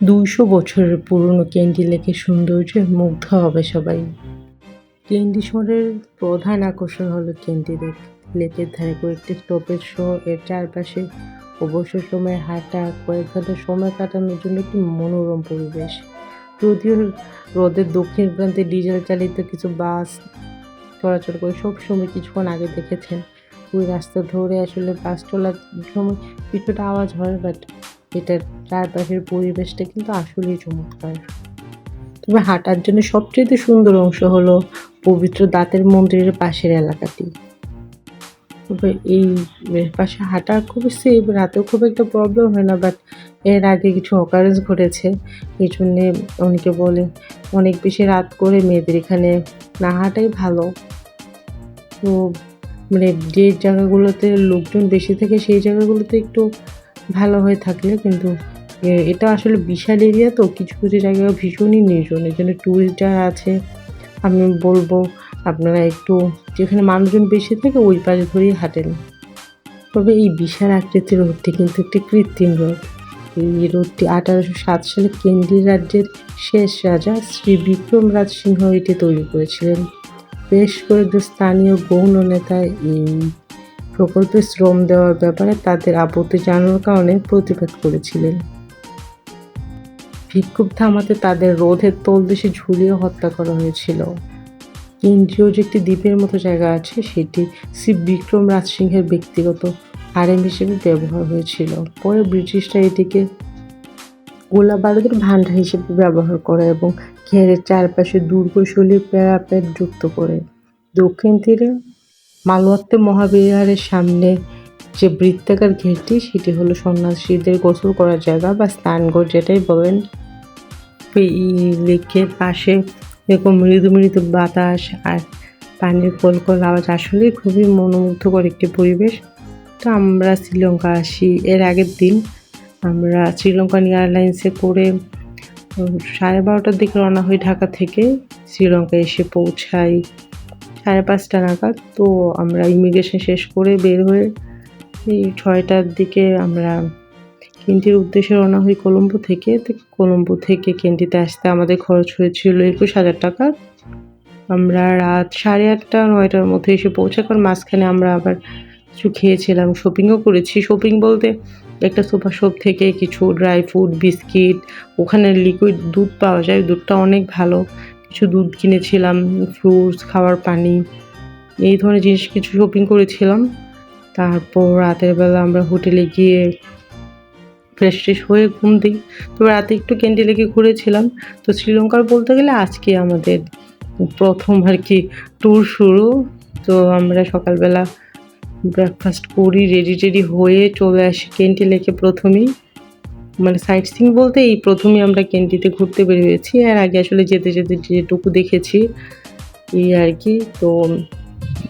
দুইশো বছরের পুরনো ক্যান্ডি লেকের সৌন্দর্যে মুগ্ধ হবে সবাই। ক্যান্ডি শহরের প্রধান আকর্ষণ হলো ক্যান্ডি লেক। লেকের ধারে কয়েকটি স্টপেজ সহ এর চারপাশে অবসর সময় হাঁটা, কয়েক ঘণ্টা সময় কাটানোর জন্য একটি মনোরম পরিবেশ। যদিও হ্রদের দক্ষিণ প্রান্তে ডিজেল চালিত কিছু বাস চলাচল করে সব সময় কিছুক্ষণ আগে দেখেছেন। ওই রাস্তা ধরে আসলে বাস চলার সময় কিছুটা আওয়াজ হয় বাট এটার চারপাশের পরিবেশটা কিন্তু আসলেই চমৎকার। তবে হাঁটার জন্য সবচেয়ে সুন্দর অংশ হলো পবিত্র দাঁতের মন্দিরের পাশের এলাকাটি। তবে এই পাশে হাঁটা খুবই সেফ রাতেও খুব একটা প্রবলেম হয় না বাট এর আগে কিছু অকারেন্স ঘটেছে। এই জন্যে অনেকে বলে, অনেক বেশি রাত করে মেয়েদের এখানে না হাঁটাই ভালো। তো মানে যে জায়গাগুলোতে লোকজন বেশি থাকে, সেই জায়গাগুলোতে একটু ভালো হয়ে থাকলে কিন্তু এটা আসলে বিশাল এরিয়া তো, কিছু কিছু জায়গায় ভীষণই নির্জন। এই জন্য ট্যুরিস্ট যারা আছে, আমি বলব আপনারা একটু, যেখানে মানুষজন বেশি থাকে, ওই পাশে ধরেই হাঁটেন। তবে এই বিশাল আকৃতির রোডটি কিন্তু একটি কৃত্রিম রোড। এই রোডটি আঠারোশো সাত সালে কেন্দ্রীয় রাজ্যের শেষ রাজা শ্রী বিক্রম রাজ সিংহ এটি তৈরি করেছিলেন। বেশ কয়েকজন স্থানীয় গৌণ নেতা এই প্রকল্পে শ্রম দেওয়ার ব্যাপারে তাদের আপত্তি জানানোর কারণে প্রতিবাদ করেছিলেন। বিক্ষোভ থামাতে তাদের রোধের তলদেশে ঝুলিয়ে হত্যা করা হয়েছিল। কেন্দ্রীয় যে একটি দ্বীপের মতো জায়গা আছে, সেটি শ্রী বিক্রম রাজ সিংহের ব্যক্তিগত হারেম হিসেবে ব্যবহার হয়েছিল। পরে ব্রিটিশরা এটিকে গোলা বারুদের ভান্ডার হিসেবে ব্যবহার করে এবং ঘেরের চারপাশে দুর্গশৈলী প্যারাপেট যুক্ত করে। দক্ষিণ তীরে মালওয়াত্তে মহাবিহারের সামনে যে বৃত্তাকার ঘেরটি, সেটি হলো সন্ন্যাসীদের গোসল করার জায়গা বা স্নানঘর যেটাই বলেন। এই লেকের পাশে এরকম মৃদু মৃদু বাতাস আর পানির কলকল আওয়াজ আসলেই খুবই মনোমুগ্ধকর একটি পরিবেশ। তো আমরা শ্রীলঙ্কা আসি। এর আগের দিন আমরা শ্রীলঙ্কান এয়ারলাইন্সে করে সাড়ে বারোটার দিকে রওনা হই ঢাকা থেকে। শ্রীলঙ্কা এসে পৌঁছাই। সাড়ে পাঁচটা নাগাদ, তো আমরা ইমিগ্রেশন শেষ করে বের হয়ে এই ছয়টার দিকে আমরা কেন্টির উদ্দেশ্যে রওনা হই কলম্বো থেকে। তো কলম্বো থেকে কেন্টিতে আসতে আমাদের খরচ হয়েছিল একুশ হাজার টাকা। আমরা রাত সাড়ে আটটা, নয়টার মধ্যে এসে পৌঁছে কারণ মাঝখানে আমরা আবার কিছু খেয়েছিলাম শপিংও করেছি। শপিং বলতে একটা সুপার শপ থেকে কিছু ড্রাই ফ্রুট বিস্কিট ওখানে লিকুইড দুধ পাওয়া যায়, দুধটা অনেক ভালো। কিছু দুধ কিনেছিলাম ফ্রুটস খাওয়ার পানি, এই ধরনের জিনিস কিছু শপিং করেছিলাম। তারপর রাতের বেলা আমরা হোটেলে গিয়ে ফ্রেশ ট্রেশ হয়ে ঘুম দিই তো রাতে একটু ক্যান্ডি লেগে ঘুরেছিলাম। তো শ্রীলঙ্কার বলতে গেলে আজকে আমাদের প্রথম আর কি ট্যুর শুরু। তো আমরা সকালবেলা ব্রেকফাস্ট করি রেডি টেডি হয়ে চলে আসি ক্যান্টি লেকে প্রথমেই। মানে সাইট সিং বলতে এই প্রথমেই আমরা কেন্টিতে ঘুরতে বেরিয়েছি। আর আগে আসলে যেতে যেতে যেটুকু দেখেছি, এই আর কি। তো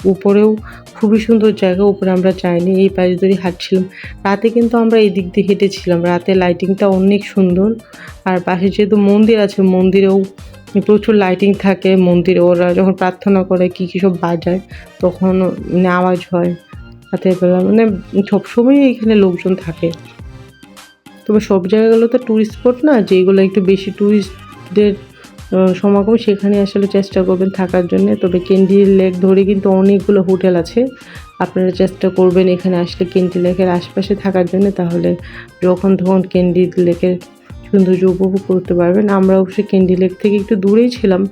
উপরেও খুবই সুন্দর জায়গা, উপরে আমরা যাইনি, এই পাশ ধরে হাঁটছিলাম। রাতে কিন্তু আমরা এই দিক দিয়ে হেঁটেছিলাম। রাতে লাইটিংটা অনেক সুন্দর। আর পাশে যেহেতু মন্দির আছে, মন্দিরেও প্রচুর লাইটিং থাকে। মন্দিরে ওরা যখন প্রার্থনা করে কী কী সব বাজায়, তখন মানে আওয়াজ হয়। রাতের বেলা মানে সবসময় এখানে লোকজন থাকে। তবে সব জায়গাগুলো তো ট্যুরিস্ট স্পট না, যেগুলো একটু বেশি ট্যুরিস্টদের সমাগম, সেখানে আসলে চেষ্টা করবেন থাকার জন্য। তবে কেন্দ্রি লেক ধরে কিন্তু অনেকগুলো হোটেল আছে। আপনারা চেষ্টা করবেন এখানে আসলে কেন্দ্রি লেকের আশপাশে থাকার জন্য। তাহলে যখন তখন কেন্দ্রি লেকের সৌন্দর্য উপভোগ করতে পারবেন। আমরা অবশ্যই কেন্দ্রি লেক থেকে একটু দূরেই ছিলাম।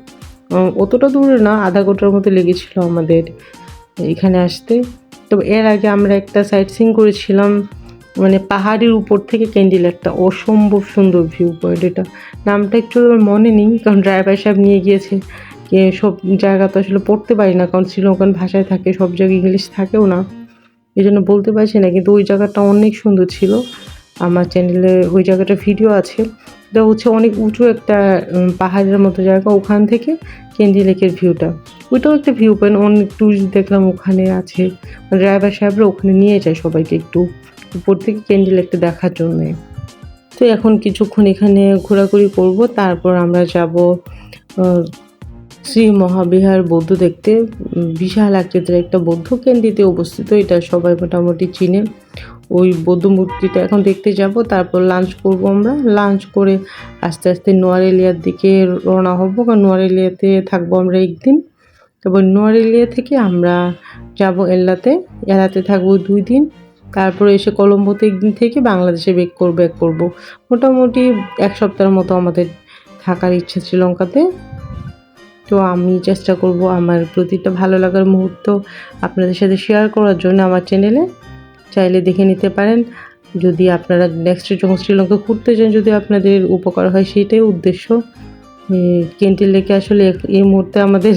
অতটা দূরে না, আধা ঘণ্টার মতো লেগেছিল আমাদের এখানে আসতে। তবে এর আগে আমরা একটা সাইট সিং করেছিলাম। মানে পাহাড়ের উপর থেকে ক্যান্ডেল একটা অসম্ভব সুন্দর ভিউ পয়েন্ট এটা। নামটা একটু মনে নেই, কারণ ড্রাইভার সাহেব নিয়ে গিয়েছে। সব জায়গা তো আসলে পড়তে পারি না, কারণ শ্রীলঙ্কান ভাষায় থাকে, সব জায়গায় ইংলিশ থাকেও না। এই জন্য বলতে পারছি না, কিন্তু ওই জায়গাটা অনেক সুন্দর ছিল। আমার চ্যানেলে ওই জায়গাটা ভিডিও আছে। এটা হচ্ছে অনেক উঁচু একটা পাহাড়ের মতো জায়গা ওখান থেকে কেন্দ্রি লেকের ভিউটা ওইটাও একটা ভিউ পয়েন্ট অনেক টুরিস্ট দেখলাম ওখানে আছে। ড্রাইভার সাহেবরা ওখানে নিয়ে যায় সবাইকে একটু। উপর থেকে কেন্দ্রি লেকটা দেখার জন্যে। তো এখন কিছুক্ষণ এখানে ঘোরাঘুরি করব, তারপর আমরা যাব শ্রী মহাবিহার বৌদ্ধ দেখতে। বিশাল আকৃতির একটা বৌদ্ধ কেন্দ্রিতে অবস্থিত, এটা সবাই মোটামুটি চিনে। ওই বৌদ্ধ মূর্তিটা এখন দেখতে যাব, তারপর লাঞ্চ করব আমরা। লাঞ্চ করে আস্তে আস্তে নোয়ারেলিয়ার দিকে রওনা হব, কারণ নোয়ারেলিয়াতে থাকব আমরা একদিন। তারপর নোয়ারেলিয়া থেকে আমরা যাব এল্লাতে এলাতে থাকব দুই দিন। তারপরে এসে কলম্বোতে একদিন থেকে বাংলাদেশে বেক করব ব্যাক করব। মোটামুটি এক সপ্তাহের মতো আমাদের থাকার ইচ্ছা শ্রীলঙ্কাতে। তো আমি চেষ্টা করব আমার প্রতিটা ভালো লাগার মুহূর্ত আপনাদের সাথে শেয়ার করার জন্য আমার চ্যানেলে চাইলে দেখে নিতে পারেন। যদি আপনারা নেক্সট যখন শ্রীলঙ্কা ঘুরতে যান, যদি আপনাদের উপকার হয়, সেটাই উদ্দেশ্য। কেন্টি লেকে আসলে এই মুহূর্তে আমাদের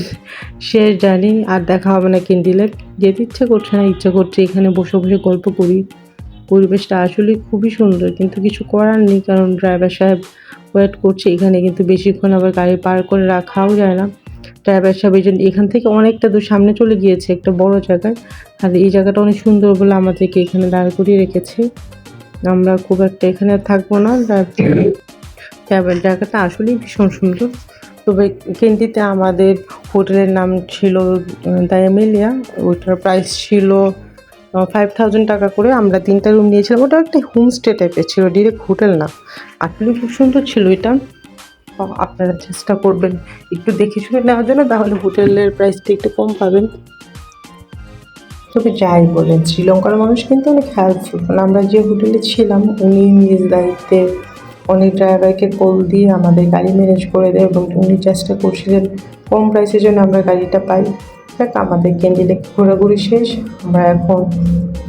শেষ জার্নি, আর দেখা হবে না কেন্টি লেক। যেতে ইচ্ছে করছে না, ইচ্ছে করছে এখানে বসে বসে গল্প করি। পরিবেশটা আসলে খুবই সুন্দর, কিন্তু কিছু করার নেই, কারণ ড্রাইভার সাহেব ওয়েট করছে। এখানে কিন্তু বেশিক্ষণ আবার গাড়ি পার করে রাখাও যায় না। ড্রাইভার সাহেব এই জন্য এখান থেকে অনেকটা দূর সামনে চলে গিয়েছে, একটা বড় জায়গায়। আর এই জায়গাটা অনেক সুন্দর বলে আমাদেরকে এখানে দাঁড় করিয়ে রেখেছে। আমরা খুব একটা এখানে থাকব না ড্রাইভার জায়গাটা আসলেই ভীষণ সুন্দর। তবে কেন্টিতে আমাদের হোটেলের নাম ছিল দায়ামেলিয়া ওইটার প্রাইস ছিল ফাইভ থাউজেন্ড টাকা করে। আমরা তিনটা রুম নিয়েছিলাম। ওটা একটা হোমস্টে টাইপের ছিল ডিরেক্ট হোটেল না। আসলে খুব সুন্দর ছিল এটা। আপনারা চেষ্টা করবেন একটু দেখে শুনে নেওয়ার জন্য, তাহলে হোটেলের প্রাইসটা একটু কম পাবেন। তবে যাই বলেন, শ্রীলঙ্কার মানুষ কিন্তু অনেক হেল্পফুল আমরা যে হোটেলে ছিলাম, উনি নিজ দায়িত্বে অনেক ড্রাইভারকে কল দিয়ে আমাদের গাড়ি ম্যানেজ করে দেয় এবং উনি চেষ্টা করছিলেন কম প্রাইসের জন্য আমরা গাড়িটা পাই। দেখ, আমাদের ক্যান্ডিলে ঘোরাঘুরি শেষ, আমরা এখন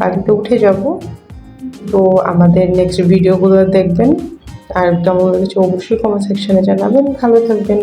গাড়িতে উঠে যাব। তো আমাদের নেক্সট ভিডিওগুলো দেখবেন। আর কেমন লেগেছে অবশ্যই কমেন্ট সেকশানে জানাবেন। ভালো থাকবেন।